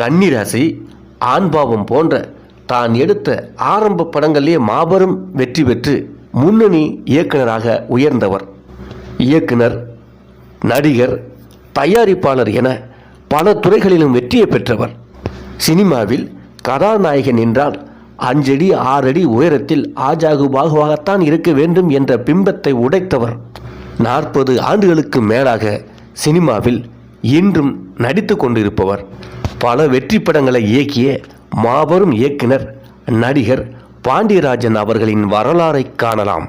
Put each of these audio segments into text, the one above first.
கன்னிராசி ஆண்பாவம் போன்ற தான் எடுத்த ஆரம்ப படங்களிலே மாபெரும் வெற்றி பெற்று முன்னணி இயக்குனராக உயர்ந்தவர். இயக்குனர் நடிகர் தயாரிப்பாளர் என பல துறைகளிலும் வெற்றியை பெற்றவர். சினிமாவில் கதாநாயகன் என்றால் அஞ்சடி ஆறடி உயரத்தில் ஆஜாகு பாகுவாகத்தான் இருக்க வேண்டும் என்ற பிம்பத்தை உடைத்தவர். நாற்பது ஆண்டுகளுக்கு மேலாக சினிமாவில் இன்றும் நடித்து கொண்டிருப்பவர். பல வெற்றி படங்களை இயக்கிய மாபெரும் இயக்குனர் நடிகர் பாண்டியராஜன் அவர்களின் வரலாறை காணலாம்.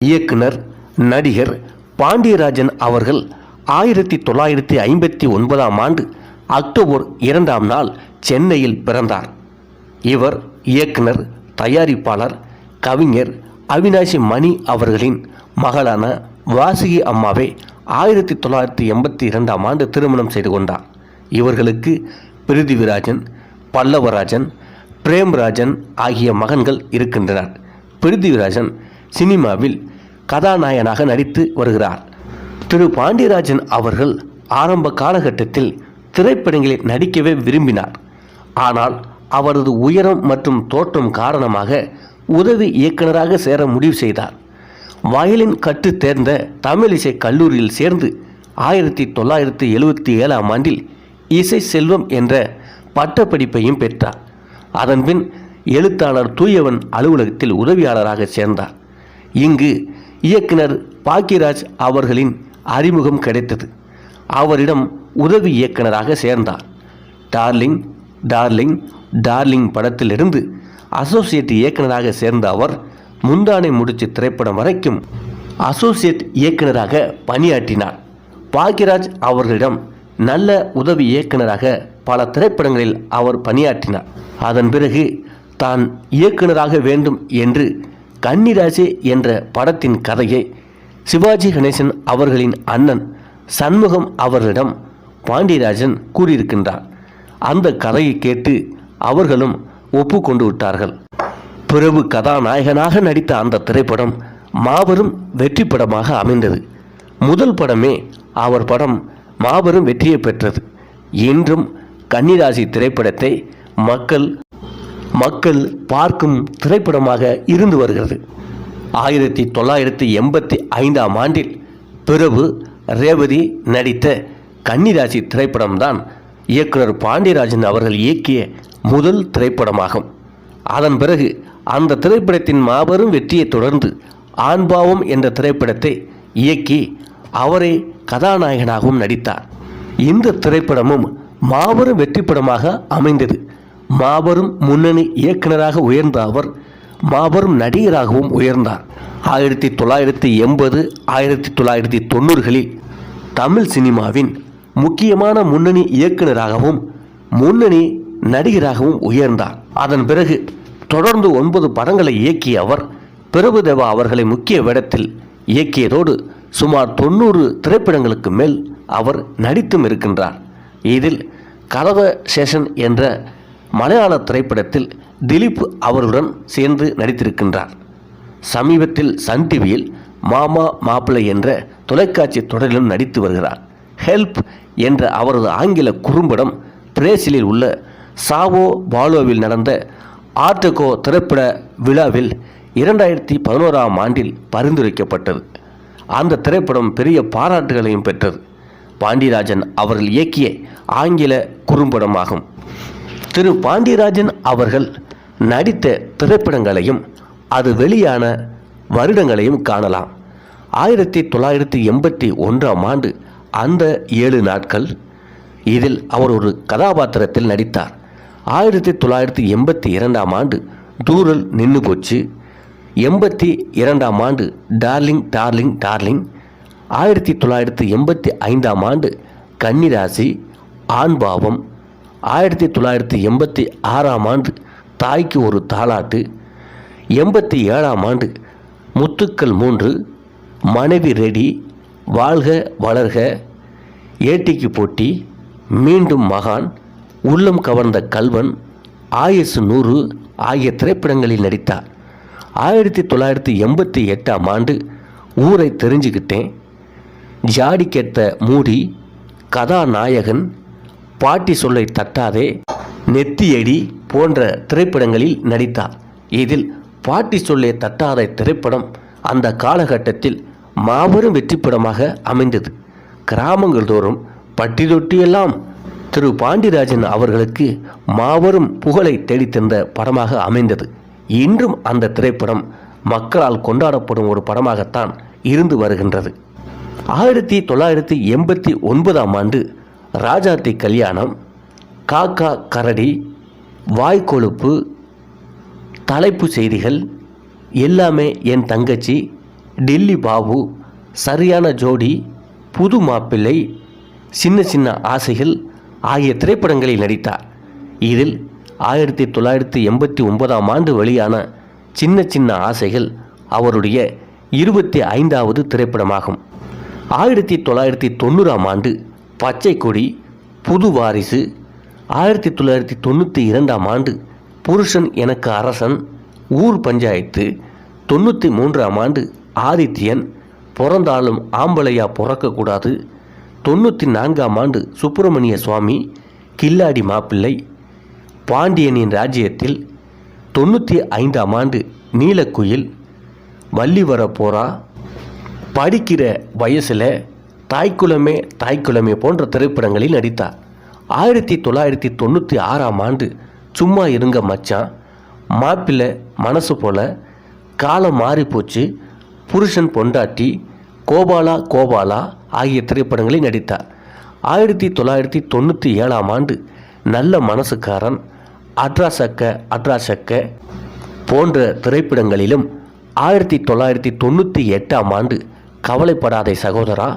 இயக்குனர் நடிகர் பாண்டியராஜன் அவர்கள் ஆயிரத்தி தொள்ளாயிரத்தி ஐம்பத்தி ஒன்பதாம் ஆண்டு அக்டோபர் இரண்டாம் நாள் சென்னையில் பிறந்தார். இவர் இயக்குனர் தயாரிப்பாளர் கவிஞர் அவினாசி மணி அவர்களின் மகளான வாசுகி அம்மாவை ஆயிரத்தி தொள்ளாயிரத்தி எண்பத்தி இரண்டாம் ஆண்டு திருமணம் செய்து கொண்டார். இவர்களுக்கு பிரிதிவிராஜன் பல்லவராஜன் பிரேம்ராஜன் ஆகிய மகன்கள் இருக்கின்றனர். பிரிதிவிராஜன் சினிமாவில் கதாநாயகனாக நடித்து வருகிறார். திரு. பாண்டியராஜன் அவர்கள் ஆரம்ப காலகட்டத்தில் திரைப்படங்களில் நடிக்கவே விரும்பினார். ஆனால் அவரது உயரம் மற்றும் தோற்றம் காரணமாக உதவி இயக்குனராக சேர முடிவு செய்தார். வயலின் கற்று தேர்ந்த தமிழிசை கல்லூரியில் சேர்ந்து ஆயிரத்தி தொள்ளாயிரத்தி எழுவத்தி ஏழாம் ஆண்டில் இசை செல்வம் என்ற பட்டப்படிப்பையும் பெற்றார். அதன்பின் எழுத்தாளர் தூயவன் அலுவலகத்தில் உதவியாளராக சேர்ந்தார். இங்கு இயக்குனர் பாக்கியராஜ் அவர்களின் அறிமுகம் கிடைத்தது. அவரிடம் உதவி இயக்குனராக சேர்ந்தார். டார்லிங் டார்லிங் டார்லிங் படத்திலிருந்து அசோசியேட் இயக்குனராக சேர்ந்த அவர் முந்தானை முடிச்சு திரைப்படம் வரைக்கும் அசோசியேட் இயக்குனராக பணியாற்றினார். பாக்யராஜ் அவர்களிடம் நல்ல உதவி இயக்குனராக பல திரைப்படங்களில் அவர் பணியாற்றினார். அதன் பிறகு தான் இயக்குனராக வேண்டும் என்று கன்னிராசி என்ற படத்தின் கதையை சிவாஜி கணேசன் அவர்களின் அண்ணன் சண்முகம் அவர்களிடம் பாண்டியராஜன் கூறியிருக்கின்றார். அந்த கதையை கேட்டு அவர்களும் ஒப்புக்கொண்டு விட்டார்கள். பிரபு கதாநாயகனாக நடித்த அந்த திரைப்படம் மாபெரும் வெற்றி படமாக அமைந்தது முதல் படமே அவர் படம் மாபெரும் வெற்றியை பெற்றது இன்றும் கன்னிராசி திரைப்படத்தை மக்கள் மக்கள் பார்க்கும் திரைப்படமாக இருந்து வருகிறது ஆயிரத்தி தொள்ளாயிரத்தி எண்பத்தி ஐந்தாம் ஆண்டில் பிரபு ரேவதி நடித்த கன்னிராசி திரைப்படம்தான் இயக்குனர் பாண்டியராஜன் அவர்கள் இயக்கிய முதல் திரைப்படமாகும் அதன் பிறகு அந்த திரைப்படத்தின் மாபெரும் வெற்றியை தொடர்ந்து ஆண்பாவம் என்ற திரைப்படத்தை இயக்கி அவரே கதாநாயகனாகவும் நடித்தார். இந்த திரைப்படமும் மாபெரும் வெற்றி படமாக அமைந்தது. மாபெரும் முன்னணி இயக்குனராக உயர்ந்த அவர் மாபெரும் நடிகராகவும் உயர்ந்தார். ஆயிரத்தி தொள்ளாயிரத்தி எண்பது ஆயிரத்தி தொள்ளாயிரத்தி தொண்ணூறுகளில் தமிழ் சினிமாவின் முக்கியமான முன்னணி இயக்குனராகவும் முன்னணி நடிகராகவும் உயர்ந்தார். அதன் பிறகு தொடர்ந்து ஒன்பது படங்களை இயக்கிய அவர் பிரபுதேவா அவர்களை முக்கிய வேடத்தில் இயக்கியதோடு சுமார் தொண்ணூறு திரைப்படங்களுக்கு மேல் அவர் நடித்தும் இருக்கின்றார். இதில் கதவ சேஷன் என்ற மலையாள திரைப்படத்தில் திலீப் அவருடன் சேர்ந்து நடித்திருக்கின்றார். சமீபத்தில் சன் டிவியில் மாமா மாப்பிள்ளை என்ற தொலைக்காட்சி தொடரிலும் நடித்து வருகிறார். ஹெல்ப் என்ற அவரது ஆங்கில குறும்படம் பிரேசிலில் உள்ள சாவோ பாலோவில் நடந்த ஆர்டகோ திரைப்பட விழாவில் இரண்டாயிரத்தி பதினோராம் ஆண்டில் பரிந்துரைக்கப்பட்டது. அந்த திரைப்படம் பெரிய பாராட்டுகளையும் பெற்றது. பாண்டியராஜன் அவர்கள் இயக்கிய ஆங்கில குறும்படமாகும். திரு பாண்டியராஜன் அவர்கள் நடித்த திரைப்படங்களையும் அது வெளியான வருடங்களையும் காணலாம். ஆயிரத்தி தொள்ளாயிரத்தி எண்பத்தி ஒன்றாம் ஆண்டு அந்த ஏழு நாட்கள் இதில் அவர் ஒரு கதாபாத்திரத்தில் நடித்தார். ஆயிரத்தி தொள்ளாயிரத்தி எண்பத்தி இரண்டாம் ஆண்டு தூரல் நின்று போச்சு. எண்பத்தி இரண்டாம் ஆண்டு டார்லிங் டார்லிங் டார்லிங் ஆயிரத்தி தொள்ளாயிரத்தி எண்பத்தி ஐந்தாம் ஆண்டு கன்னிராசி ஆண்பாவம் ஆயிரத்தி தொள்ளாயிரத்தி எண்பத்தி ஆறாம் ஆண்டு தாய்க்கு ஒரு தாலாட்டு எண்பத்தி ஏழாம் ஆண்டு முத்துக்கள் மூன்று மனைவி ரெடி வாழ்க வளர்க ஏட்டிக்கு போட்டி மீண்டும் மகான் உள்ளம் கவர்ந்த கல்வன் ஆயசு நூறு ஆகிய திரைப்படங்களில் நடித்தார். ஆயிரத்தி தொள்ளாயிரத்தி எண்பத்தி எட்டாம் ஆண்டு ஊரை தெரிஞ்சுக்கிட்டேன். ஜாடிக்கேத்த மூடி கதாநாயகன் பாட்டி சொல்லை தட்டாதே நெத்தியடி போன்ற திரைப்படங்களில் நடித்தார். இதில் பாட்டி சொல்லை தட்டாத திரைப்படம் அந்த காலகட்டத்தில் மாபெரும் வெற்றிப்படமாக அமைந்தது. கிராமங்கள் தோறும் பட்டி தொட்டியெல்லாம் திரு பாண்டிராஜன் அவர்களுக்கு மாபெரும் புகழை தேடித்தந்த படமாக அமைந்தது. இன்றும் அந்த திரைப்படம் மக்களால் கொண்டாடப்படும் ஒரு படமாகத்தான் இருந்து வருகின்றது. ஆயிரத்தி தொள்ளாயிரத்தி எண்பத்தி ஒன்பதாம் ஆண்டு ராஜாத்தி கல்யாணம் காக்கா கரடி வாய்க்கொழுப்பு தலைப்பு செய்திகள் எல்லாமே என் தங்கச்சி டெல்லி பாபு சரியான ஜோடி புது மாப்பிள்ளை சின்ன சின்ன ஆசைகள் ஆகிய திரைப்படங்களில் நடித்தார். இதில் ஆயிரத்தி தொள்ளாயிரத்தி எண்பத்தி ஒன்பதாம் ஆண்டு வெளியான சின்ன சின்ன ஆசைகள் அவருடைய இருபத்தி ஐந்தாவது திரைப்படமாகும். ஆயிரத்தி தொள்ளாயிரத்தி தொண்ணூறாம் ஆண்டு பச்சை கொடி புது வாரிசு ஆயிரத்தி தொள்ளாயிரத்தி தொண்ணூற்றி இரண்டாம் ஆண்டு புருஷன் எனக்கு அரசன் ஊர் பஞ்சாயத்து தொண்ணூற்றி மூன்றாம் ஆண்டு ஆதித்யன் பிறந்தாலும் ஆம்பளையா பிறக்கக்கூடாது தொண்ணூற்றி நான்காம் ஆண்டு சுப்பிரமணிய சுவாமி கில்லாடி மாப்பிள்ளை பாண்டியனின் ராஜ்யத்தில் தொண்ணூற்றி ஐந்தாம் ஆண்டு நீலக்குயில் வள்ளி வர போகிறா படிக்கிற வயசில் தாய்க்குலமே தாய்க்குலமே போன்ற திரைப்படங்களில் நடித்தார். ஆயிரத்தி தொள்ளாயிரத்தி தொண்ணூற்றி ஆறாம் ஆண்டு சும்மா இருங்க மச்சான் மாப்பிள்ளை மனசு போல காலம் மாறிப்போச்சு புருஷன் பொண்டாட்டி கோபாலா கோபாலா ஆகிய திரைப்படங்களில் நடித்தார். ஆயிரத்தி தொள்ளாயிரத்தி தொண்ணூற்றி ஏழாம் ஆண்டு நல்ல மனசுக்காரன் அட்ராசக்க அட்ராசக்க போன்ற திரைப்படங்களிலும் ஆயிரத்தி தொள்ளாயிரத்தி தொண்ணூற்றி எட்டாம் ஆண்டு கவலைப்படாதே சகோதரா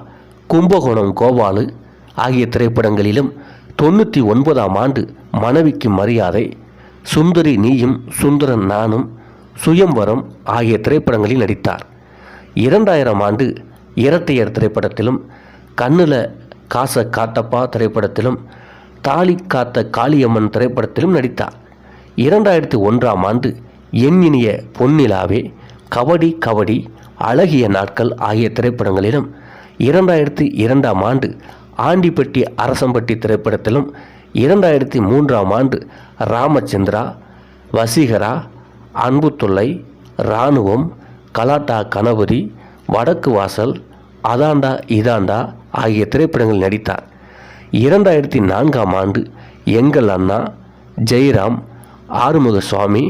கும்பகோணம் கோபாலு ஆகிய திரைப்படங்களிலும் தொண்ணூற்றி ஒன்பதாம் ஆண்டு மனைவிக்கு மரியாதை சுந்தரி நீயும் சுந்தரன் நானும் சுயம்வரம் ஆகிய திரைப்படங்களில் நடித்தார். இரண்டாயிரம் ஆண்டு இரட்டையர் திரைப்படத்திலும் கண்ணில் காச காத்தப்பா திரைப்படத்திலும் தாலி காத்த காளியம்மன் திரைப்படத்திலும் நடித்தார். இரண்டாயிரத்தி ஒன்றாம் ஆண்டு என் இனிய பொன்னிலாவே கபடி கபடி அழகிய நாட்கள் ஆகிய திரைப்படங்களிலும் இரண்டாயிரத்தி இரண்டாம் ஆண்டு ஆண்டிப்பட்டி அரசம்பட்டி திரைப்படத்திலும் இரண்டாயிரத்தி மூன்றாம் ஆண்டு ராமச்சந்திரா வசீகரா அன்புத்துள்ளை இராணுவம் கலாட்டா கணபதி வடக்கு வாசல் அதாண்டா இதாண்டா ஆகிய திரைப்படங்களில் நடித்தார். இரண்டாயிரத்தி நான்காம் ஆண்டு எங்கள் அண்ணா ஜெயராம் ஆறுமுக சுவாமி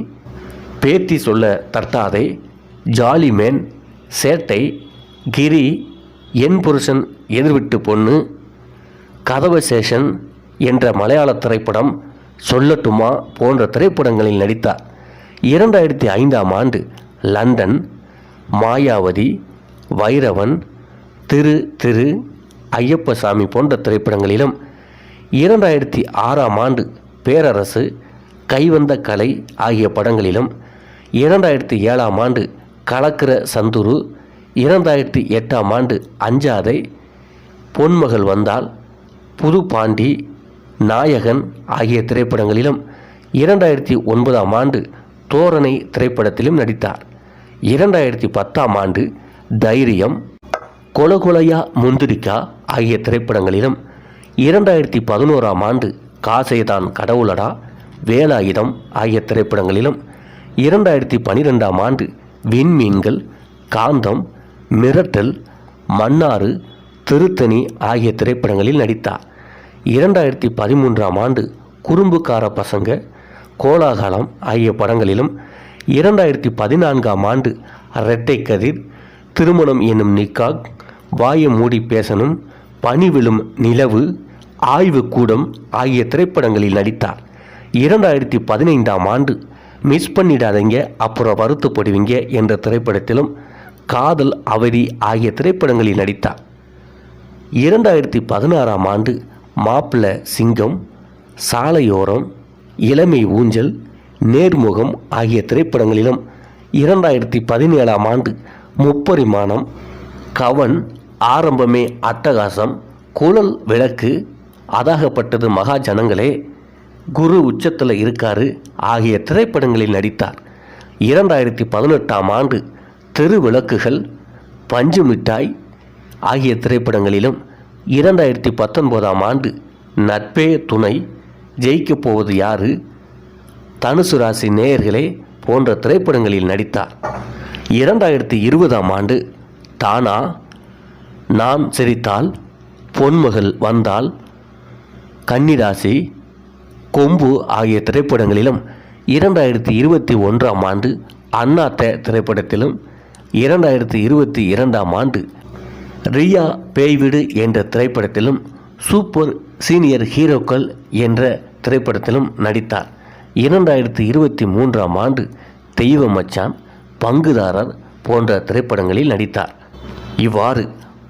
பேத்தி சொல்ல தட்டாதே ஜாலிமேன் சேட்டை கிரி என் புருஷன் எதிர்விட்டு பொண்ணு கதவசேஷன் என்ற மலையாள திரைப்படம் சொல்லட்டுமா போன்ற திரைப்படங்களில் நடித்தார். இரண்டாயிரத்தி ஐந்தாம் ஆண்டு லண்டன் மாயாவதி வைரவன் திரு திரு ஐயப்பசாமி போன்ற திரைப்படங்களிலும் இரண்டாயிரத்தி ஆறாம் ஆண்டு பேரரசு கைவந்த கலை ஆகிய படங்களிலும் இரண்டாயிரத்தி ஏழாம் ஆண்டு கலக்கிற சந்துரு இரண்டாயிரத்தி எட்டாம் ஆண்டு அஞ்சாதை பொன்மகள் வந்தால் புது பாண்டி நாயகன் ஆகிய திரைப்படங்களிலும் இரண்டாயிரத்தி ஒன்பதாம் ஆண்டு தோரணை திரைப்படத்திலும் நடித்தார். இரண்டாயிரத்தி பத்தாம் ஆண்டு தைரியம் கொலகொலையா முந்திரிக்கா ஆகிய திரைப்படங்களிலும் இரண்டாயிரத்தி பதினோராம் ஆண்டு காசைதான் கடவுளடா வேலாயுதம் ஆகிய திரைப்படங்களிலும் இரண்டாயிரத்தி பனிரெண்டாம் ஆண்டு விண்மீன்கள் காந்தம் மிரட்டல் மன்னாறு திருத்தணி ஆகிய திரைப்படங்களில் நடித்தார். இரண்டாயிரத்தி பதிமூன்றாம் ஆண்டு குறும்புக்கார பசங்க கோலாகலம் ஆகிய படங்களிலும் இரண்டாயிரத்தி பதினான்காம் ஆண்டு இரட்டை கதிர் திருமணம் என்னும் நிக்காக் வாயை மூடி பேசணும் பணிவிழும் நிலவு ஆய்வு கூடம் ஆகிய திரைப்படங்களில் நடித்தார். இரண்டாயிரத்தி பதினைந்தாம் ஆண்டு மிஸ் பண்ணிடாதீங்க அப்புறம் வருத்தப்படுவீங்க என்ற திரைப்படத்திலும் காதல் அவதி ஆகிய திரைப்படங்களில் நடித்தார். இரண்டாயிரத்தி பதினாறாம் ஆண்டு மாப்பிள்ளை சிங்கம் சாலையோரம் இளமை ஊஞ்சல் நேர்முகம் ஆகிய திரைப்படங்களிலும் இரண்டாயிரத்தி பதினேழாம் ஆண்டு முப்பரிமாணம் கவன் ஆரம்பமே அட்டகாசம் குழல் விளக்கு அதாகப்பட்டது மகா ஜனங்களே குரு உச்சத்தில் இருக்காரு ஆகிய திரைப்படங்களில் நடித்தார். இரண்டாயிரத்தி பதினெட்டாம் ஆண்டு தெரு விளக்குகள் பஞ்சு மிட்டாய் ஆகிய திரைப்படங்களிலும் இரண்டாயிரத்தி பத்தொன்பதாம் ஆண்டு நட்பே துணை ஜெயிக்கப் போவது யாரு தனுசு ராசி நேயர்களே போன்ற திரைப்படங்களில் நடித்தார். இரண்டாயிரத்தி இருபதாம் ஆண்டு தானா நாம் சிரித்தால் பொன்மகள் வந்தால் கன்னிராசி கொம்பு ஆகிய திரைப்படங்களிலும் இரண்டாயிரத்தி இருபத்தி ஒன்றாம் ஆண்டு அண்ணாத்த திரைப்படத்திலும் இரண்டாயிரத்தி இருபத்தி இரண்டாம் ஆண்டு ரியா பேய்விடு என்ற திரைப்படத்திலும் சூப்பர் சீனியர் ஹீரோக்கள் என்ற திரைப்படத்திலும் நடித்தார். இரண்டாயிரத்தி இருபத்தி மூன்றாம் ஆண்டு தெய்வ மச்சான் பங்குதாரர் போன்ற திரைப்படங்களில் நடித்தார். இவ்வாறு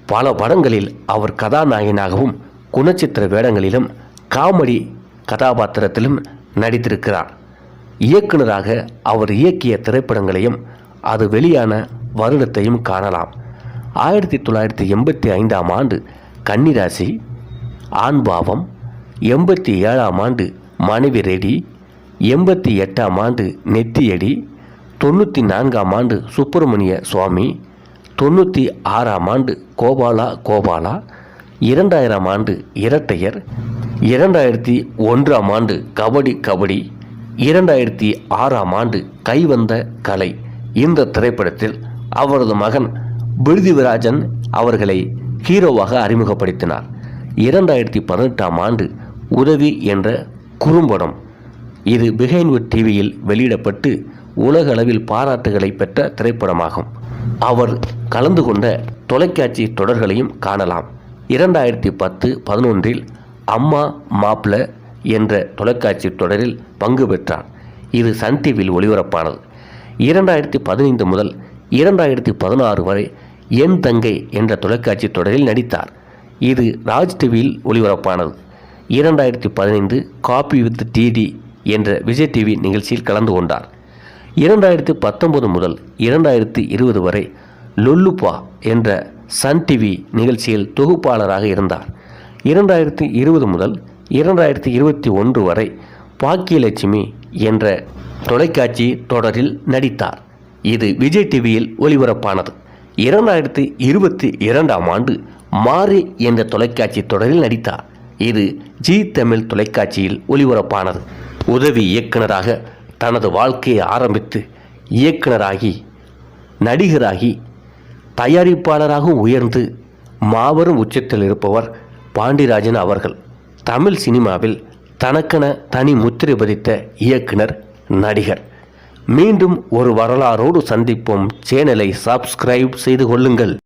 பல படங்களில் அவர் கதாநாயகனாகவும் குணச்சித்திர வேடங்களிலும் காமெடி கதாபாத்திரத்திலும் நடித்திருக்கிறார். இயக்குனராக அவர் இயக்கிய திரைப்படங்களையும் அது வெளியான வருடத்தையும் காணலாம். ஆயிரத்தி தொள்ளாயிரத்தி எண்பத்தி ஐந்தாம் ஆண்டு கன்னிராசி ஆண்பாவம் எண்பத்தி ஏழாம் ஆண்டு மனைவி ரெடி எண்பத்தி எட்டாம் ஆண்டு நெத்தியடி தொண்ணூற்றி நான்காம் ஆண்டு சுப்பிரமணிய சுவாமி தொண்ணூற்றி ஆறாம் ஆண்டு கோபாலா கோபாலா இரண்டாயிரம் ஆண்டு இரட்டையர் இரண்டாயிரத்தி ஒன்றாம் ஆண்டு கபடி கபடி இரண்டாயிரத்தி ஆறாம் ஆண்டு கைவந்த கலை. இந்த திரைப்படத்தில் அவரது மகன் பிருதிவிராஜன் அவர்களை ஹீரோவாக அறிமுகப்படுத்தினார். இரண்டாயிரத்தி பதினெட்டாம் ஆண்டு உதவி என்ற குறும்படம் இது பிஹைன்வுட் டிவியில் வெளியிடப்பட்டு உலக அளவில் பாராட்டுகளை பெற்ற திரைப்படமாகும். அவர் கலந்து கொண்ட தொலைக்காட்சி தொடர்களையும் காணலாம். இரண்டாயிரத்தி பத்து பதினொன்றில் அம்மா மாப்ள என்ற தொலைக்காட்சி தொடரில் பங்கு பெற்றார். இது சன் டிவியில் ஒளிபரப்பானது. இரண்டாயிரத்தி பதினைந்து முதல் இரண்டாயிரத்தி பதினாறு வரை என் தங்கை என்ற தொலைக்காட்சி தொடரில் நடித்தார். இது ராஜ் டிவியில் ஒளிபரப்பானது. இரண்டாயிரத்தி பதினைந்து காப்பி வித் டிடி என்ற விஜய் டிவி நிகழ்ச்சியில் கலந்து கொண்டார். இரண்டாயிரத்தி பத்தொன்பது முதல் இரண்டாயிரத்தி இருபது வரை லொல்லுப்பா என்ற சன் டிவி நிகழ்ச்சியில் தொகுப்பாளராக இருந்தார். இரண்டாயிரத்தி இருபது முதல் இரண்டாயிரத்தி இருபத்தி ஒன்று வரை பாக்கியலட்சுமி என்ற தொலைக்காட்சி தொடரில் நடித்தார். இது விஜய் டிவியில் ஒளிபரப்பானது. இரண்டாயிரத்தி இருபத்தி இரண்டாம் ஆண்டு மாறி என்ற தொலைக்காட்சி தொடரில் நடித்தார். இது ஜி தமிழ் தொலைக்காட்சியில் ஒளிபரப்பானது. உதவி இயக்குனராக தனது வாழ்க்கையை ஆரம்பித்து இயக்குனராகி நடிகராகி தயாரிப்பாளராகவும் உயர்ந்து மாபெரும் உச்சத்தில் இருப்பவர் பாண்டிராஜன் அவர்கள். தமிழ் சினிமாவில் தனக்கென தனி முத்திரை பதித்த இயக்குனர் நடிகர். மீண்டும் ஒரு வரலாறோடு சந்திப்போம். சேனலை சப்ஸ்கிரைப் செய்து கொள்ளுங்கள்.